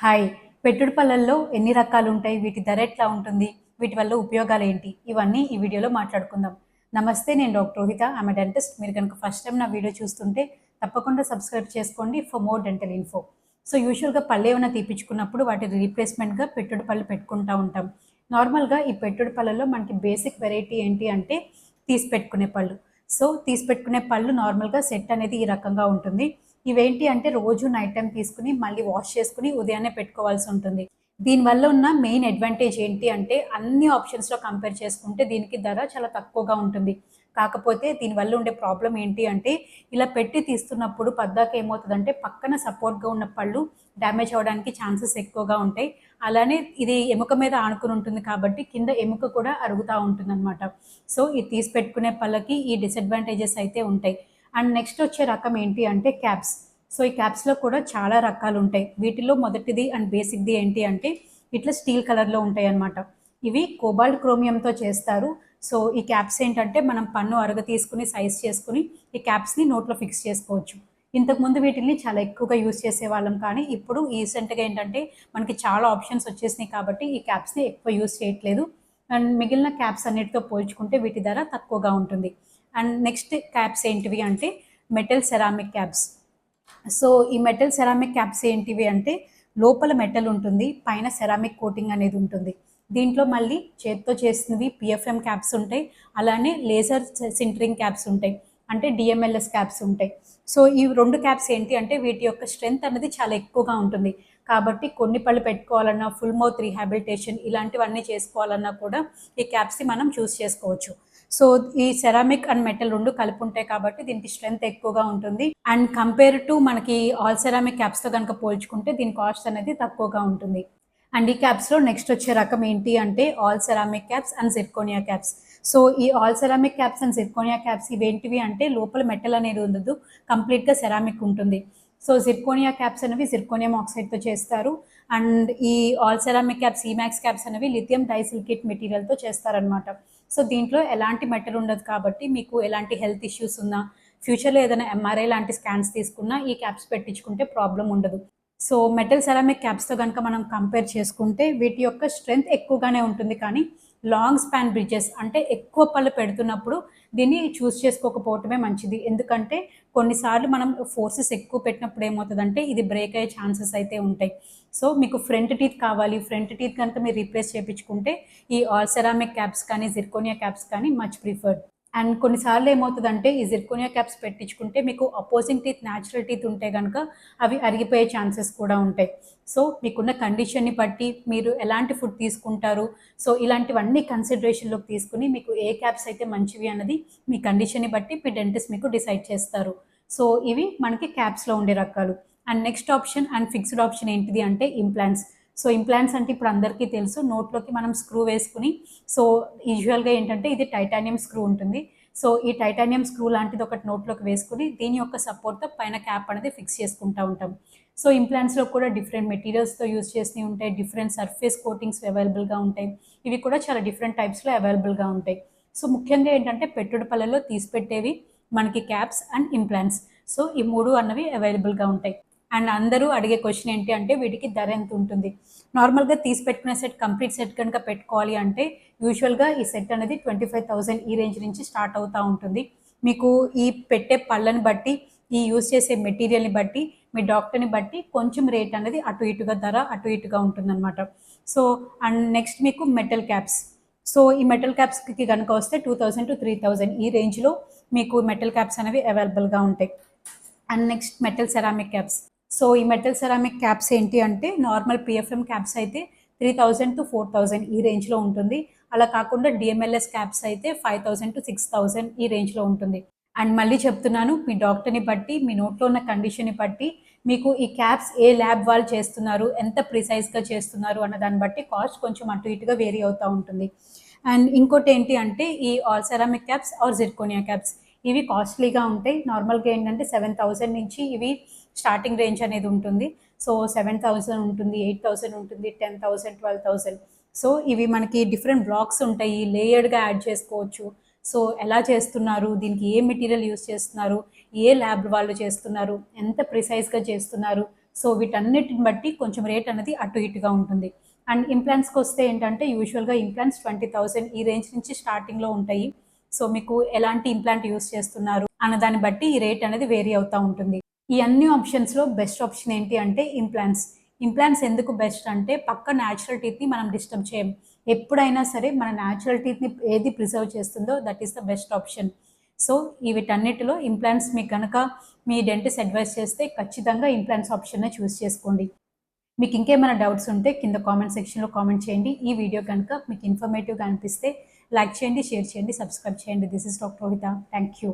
Hi. పెట్టుడు పళ్ళల్లో ఎన్ని రకాలు ఉంటాయి వీటి ధర ఎట్లా ఉంటుంది? వీటి వల్ల ఉపయోగాలు ఏంటి ఇవన్నీ ఈ వీడియోలో మాట్లాడుకుందాం. నమస్తే నేను డాక్టర్ రోహిత. ఆమె డెంటిస్ట్ మీరు కనుక ఫస్ట్ టైం నా వీడియో చూస్తుంటే తప్పకుండా సబ్స్క్రైబ్ చేసుకోండి for more dental info so యూజువల్గా పళ్ళు ఏమైనా తీపించుకున్నప్పుడు వాటి రీప్లేస్మెంట్గా పెట్టుడు పళ్ళు పెట్టుకుంటూ ఉంటాం. నార్మల్గా ఈ పెట్టుడు పళ్ళలో మనకి బేసిక్ వెరైటీ ఏంటి అంటే తీసి పెట్టుకునే పళ్ళు. సో తీసి పెట్టుకునే పళ్ళు నార్మల్గా సెట్ అనేది ఈ రకంగా ఉంటుంది. ఇవేంటి అంటే రోజు నైట్ టైం తీసుకుని మళ్ళీ వాష్ చేసుకుని ఉదయాన్నే పెట్టుకోవాల్సి ఉంటుంది. దీనివల్ల ఉన్న మెయిన్ అడ్వాంటేజ్ ఏంటి అంటే అన్ని ఆప్షన్స్లో కంపేర్ చేసుకుంటే దీనికి ధర చాలా తక్కువగా ఉంటుంది. కాకపోతే దీనివల్ల ఉండే ప్రాబ్లం ఏంటి అంటే ఇలా పెట్టి తీస్తున్నప్పుడు పద్దాక ఏమవుతుందంటే పక్కన సపోర్ట్గా ఉన్న పళ్ళు డ్యామేజ్ అవ్వడానికి ఛాన్సెస్ ఎక్కువగా ఉంటాయి. అలానే ఇది ఎముక మీద ఆనుకుని ఉంటుంది కాబట్టి కింద ఎముక కూడా అరుగుతూ ఉంటుందన్నమాట. సో ఇది తీసి పెట్టుకునే పళ్ళకి ఈ డిసడ్వాంటేజెస్ అయితే ఉంటాయి. అండ్ నెక్స్ట్ వచ్చే రకం ఏంటి అంటే క్యాప్స్ సో ఈ క్యాప్స్లో కూడా చాలా రకాలు ఉంటాయి. వీటిలో మొదటిది అండ్ బేసిక్ది ఏంటి అంటే ఇట్లా స్టీల్ కలర్లో ఉంటాయి అన్నమాట. ఇవి కోబాల్ట్ క్రోమియంతో చేస్తారు. సో ఈ క్యాప్స్ ఏంటంటే మనం పన్ను అరగ తీసుకుని సైజ్ చేసుకుని ఈ క్యాప్స్ని నోట్లో ఫిక్స్ చేసుకోవచ్చు. ఇంతకుముందు వీటిని చాలా ఎక్కువగా యూజ్ చేసేవాళ్ళం. కానీ ఇప్పుడు రీసెంట్గా ఏంటంటే మనకి చాలా ఆప్షన్స్ వచ్చేసినాయి కాబట్టి ఈ క్యాప్స్ని ఎక్కువ యూజ్ చేయట్లేదు. అండ్ మిగిలిన క్యాప్స్ అన్నిటితో పోల్చుకుంటే వీటి ధర తక్కువగా ఉంటుంది. అండ్ నెక్స్ట్ క్యాప్స్ ఏంటివి అంటే మెటల్ సెరామిక్ క్యాప్స్ సో ఈ మెటల్ సెరామిక్ క్యాప్స్ ఏంటివి అంటే లోపల మెటల్ ఉంటుంది పైన సెరామిక్ కోటింగ్ అనేది ఉంటుంది. దీంట్లో మళ్ళీ చేత్తో చేసినవి పిఎఫ్ఎం క్యాప్స్ ఉంటాయి అలానే లేజర్ సింటరింగ్ క్యాప్స్ ఉంటాయి అంటే డిఎంఎల్ఎస్ క్యాప్స్ ఉంటాయి. సో ఈ రెండు క్యాప్స్ ఏంటి అంటే వీటి యొక్క స్ట్రెంగ్త్ అనేది చాలా ఎక్కువగా ఉంటుంది. కాబట్టి కొన్ని పళ్ళు పెట్టుకోవాలన్నా ఫుల్ మౌత్ రీహాబిలిటేషన్ ఇలాంటివన్నీ చేసుకోవాలన్నా కూడా ఈ క్యాప్స్ని మనం చూస్ చేసుకోవచ్చు. సో ఈ సెరామిక్ అండ్ మెటల్ రెండు కలిపి ఉంటాయి కాబట్టి దీనికి స్ట్రెంగ్త్ ఎక్కువగా ఉంటుంది. అండ్ కంపేర్ టు మనకి ఆల్ సెరామిక్ క్యాప్స్తో కనుక పోల్చుకుంటే దీని కాస్ట్ అనేది తక్కువగా ఉంటుంది. అండ్ ఈ క్యాప్స్లో నెక్స్ట్ వచ్చే రకం ఏంటి అంటే all ceramic caps and zirconia caps so ఈ all ceramic caps and zirconia caps ఇవేంటివి అంటే లోపల మెటల్ అనేది ఉండదు. కంప్లీట్గా సెరామిక్ ఉంటుంది. సో జిర్కోనియా క్యాప్స్ అనేవి జిర్కోనియం ఆక్సైడ్తో చేస్తారు. అండ్ ఈ all ceramic caps E max caps అనేవి లిథియం డైసిల్కేట్ మెటీరియల్తో చేస్తారనమాట సో దీంట్లో ఎలాంటి మెటల్ ఉండదు కాబట్టి మీకు ఎలాంటి హెల్త్ ఇష్యూస్ ఉన్నా ఫ్యూచర్లో ఏదైనా ఎంఆర్ఐ లాంటి స్కాన్స్ తీసుకున్నా ఈ క్యాప్స్ పెట్టించుకుంటే ప్రాబ్లం ఉండదు. సో మెటల్ సెరామిక్ క్యాప్స్తో కనుక మనం కంపేర్ చేసుకుంటే వీటి యొక్క స్ట్రెంగ్త్ ఎక్కువగానే ఉంటుంది కానీ లాంగ్ స్పాన్ బ్రిడ్జెస్ అంటే ఎక్కువ పళ్ళు పెడుతున్నప్పుడు దీన్ని చూస్ చేసుకోకపోవటమే మంచిది. ఎందుకంటే కొన్నిసార్లు మనం ఫోర్సెస్ ఎక్కువ పెట్టినప్పుడు ఏమవుతుందంటే ఇది బ్రేక్ అయ్యే ఛాన్సెస్ అయితే ఉంటాయి. సో మీకు ఫ్రంట్ టీత్ కావాలి ఫ్రంట్ టీత్ కనుక మీరు రీప్లేస్ చేయించుకుంటే ఈ ఆల్ సెరామిక్ క్యాప్స్ కానీ జిర్కోనియా క్యాప్స్ కానీ మచ్ ప్రిఫర్డ్. అండ్ కొన్నిసార్లు ఏమవుతుందంటే ఈ జిర్కోనియా క్యాప్స్ పెట్టించుకుంటే మీకు అపోజింగ్ టీత్ న్యాచురల్ టీత్ ఉంటే కనుక అవి అరిగిపోయే ఛాన్సెస్ కూడా ఉంటాయి. సో మీకున్న కండిషన్ని బట్టి మీరు ఎలాంటి ఫుడ్ తీసుకుంటారు? సో ఇలాంటివన్నీ కన్సిడరేషన్లోకి తీసుకుని మీకు ఏ క్యాప్స్ అయితే మంచివి అన్నది మీ కండిషన్ని బట్టి మీ డెంటిస్ట్ మీకు డిసైడ్ చేస్తారు. సో ఇవి మనకి క్యాప్స్లో ఉండే రకాలు. And next option and fixed option ఏంటిది అంటే ఇంప్లాంట్స్ సో ఇంప్లాంట్స్ అంటే ఇప్పుడు అందరికీ తెలుసు. నోట్లోకి మనం స్క్రూ వేసుకుని సో యూజువల్గా ఏంటంటే ఇది టైటానియం స్క్రూ ఉంటుంది. సో ఈ టైటానియం స్క్రూ లాంటిది ఒకటి నోట్లోకి వేసుకుని దీని యొక్క సపోర్ట్తో పైన క్యాప్ అనేది ఫిక్స్ చేసుకుంటూ ఉంటాం. సో ఇంప్లాంట్స్లో కూడా డిఫరెంట్ మెటీరియల్స్తో యూజ్ చేసి ఉంటాయి. డిఫరెంట్ సర్ఫేస్ కోటింగ్స్ అవైలబుల్గా ఉంటాయి. ఇవి కూడా చాలా డిఫరెంట్ టైప్స్లో అవైలబుల్గా ఉంటాయి. సో ముఖ్యంగా ఏంటంటే పెట్టుడు పళ్ళలో తీసిపెట్టేవి మనకి క్యాప్స్ అండ్ ఇంప్లాంట్స్ సో ఈ మూడు అన్నవి అవైలబుల్గా ఉంటాయి. అండ్ అందరూ అడిగే క్వశ్చన్ ఏంటి అంటే వీటికి ధర ఎంత ఉంటుంది? నార్మల్గా తీసి పెట్టుకునే సెట్ కంప్లీట్ సెట్ కనుక పెట్టుకోవాలి అంటే యూజువల్గా ఈ సెట్ అనేది ట్వంటీ ఫైవ్ థౌసండ్ ఈ రేంజ్ నుంచి స్టార్ట్ అవుతూ ఉంటుంది. మీకు ఈ పెట్టే పళ్ళని బట్టి ఈ యూజ్ చేసే మెటీరియల్ని బట్టి మీ డాక్టర్ని బట్టి కొంచెం రేట్ అనేది అటు ఇటుగా ధర అటు ఇటుగా ఉంటుందన్నమాట. సో అండ్ నెక్స్ట్ మీకు మెటల్ క్యాప్స్ సో ఈ మెటల్ క్యాప్స్కి కనుక వస్తే two thousand to three thousand ఈ రేంజ్లో మీకు మెటల్ క్యాప్స్ అనేవి అవైలబుల్గా ఉంటాయి. And next metal ceramic caps so ఈ మెటల్ సెరామిక్ క్యాప్స్ ఏంటి అంటే నార్మల్ పిఎఫ్ఎం క్యాప్స్ అయితే three thousand to four thousand ఈ రేంజ్లో ఉంటుంది. అలా కాకుండా డిఎంఎల్ఎస్ క్యాప్స్ అయితే five thousand to six thousand ఈ రేంజ్లో ఉంటుంది. అండ్ మళ్ళీ చెప్తున్నాను మీ డాక్టర్ని బట్టి మీ నోట్లో ఉన్న కండిషన్ని బట్టి మీకు ఈ క్యాప్స్ ఏ ల్యాబ్ వాళ్ళు చేస్తున్నారు ఎంత ప్రిసైజ్గా చేస్తున్నారు అన్న దాన్ని బట్టి కాస్ట్ కొంచెం అటు ఇటుగా వేరీ అవుతూ ఉంటుంది. అండ్ ఇంకోటి ఏంటి అంటే ఈ all ceramic caps or zirconia caps. ఇవి కాస్ట్లీగా ఉంటాయి. నార్మల్గా ఏంటంటే సెవెన్ థౌసండ్ నుంచి ఇవి స్టార్టింగ్ రేంజ్ అనేది ఉంటుంది. సో సెవెన్ థౌసండ్ ఉంటుంది ఎయిట్ థౌసండ్ ఉంటుంది ten thousand twelve thousand so ఇవి మనకి డిఫరెంట్ బ్లాక్స్ ఉంటాయి. లేయర్డ్గా యాడ్ చేసుకోవచ్చు. సో ఎలా చేస్తున్నారు? దీనికి ఏ మెటీరియల్ యూస్ చేస్తున్నారు? ఏ ల్యాబ్ వాళ్ళు చేస్తున్నారు? ఎంత ప్రిసైజ్గా చేస్తున్నారు? సో వీటన్నిటిని బట్టి కొంచెం రేట్ అనేది అటు ఇటుగా ఉంటుంది. అండ్ ఇంప్లాంట్స్కి వస్తే ఏంటంటే యూజువల్గా ఇంప్లాంట్స్ ట్వంటీ థౌసండ్ ఈ రేంజ్ నుంచి స్టార్టింగ్లో ఉంటాయి. సో మీకు ఎలాంటి ఇంప్లాంట్ యూస్ చేస్తున్నారు అన్న దాన్ని బట్టి ఈ రేట్ అనేది వేరీ అవుతూ ఉంటుంది. ఈ అన్ని ఆప్షన్స్లో బెస్ట్ ఆప్షన్ ఏంటి అంటే ఇంప్లాంట్స్ ఇంప్లాంట్స్ ఎందుకు బెస్ట్ అంటే పక్క న్యాచురల్ టీత్ని మనం డిస్టర్బ్ చేయం. ఎప్పుడైనా సరే మన న్యాచురల్ టీత్ని ఏది ప్రిజర్వ్ చేస్తుందో that is the best option so వీటన్నిటిలో ఇంప్లాంట్స్ మీకు కనుక మీ డెంటిస్ట్ అడ్వైస్ చేస్తే ఖచ్చితంగా ఇంప్లాంట్స్ ఆప్షన్నే చూస్ చేసుకోండి. మీకు ఇంకేమైనా డౌట్స్ ఉంటే కింద కామెంట్ సెక్షన్లో కామెంట్ చేయండి. ఈ వీడియో కనుక మీకు ఇన్ఫర్మేటివ్గా అనిపిస్తే లైక్ చేయండి షేర్ చేయండి సబ్స్క్రైబ్ చేయండి. This is doctor Rohit thank you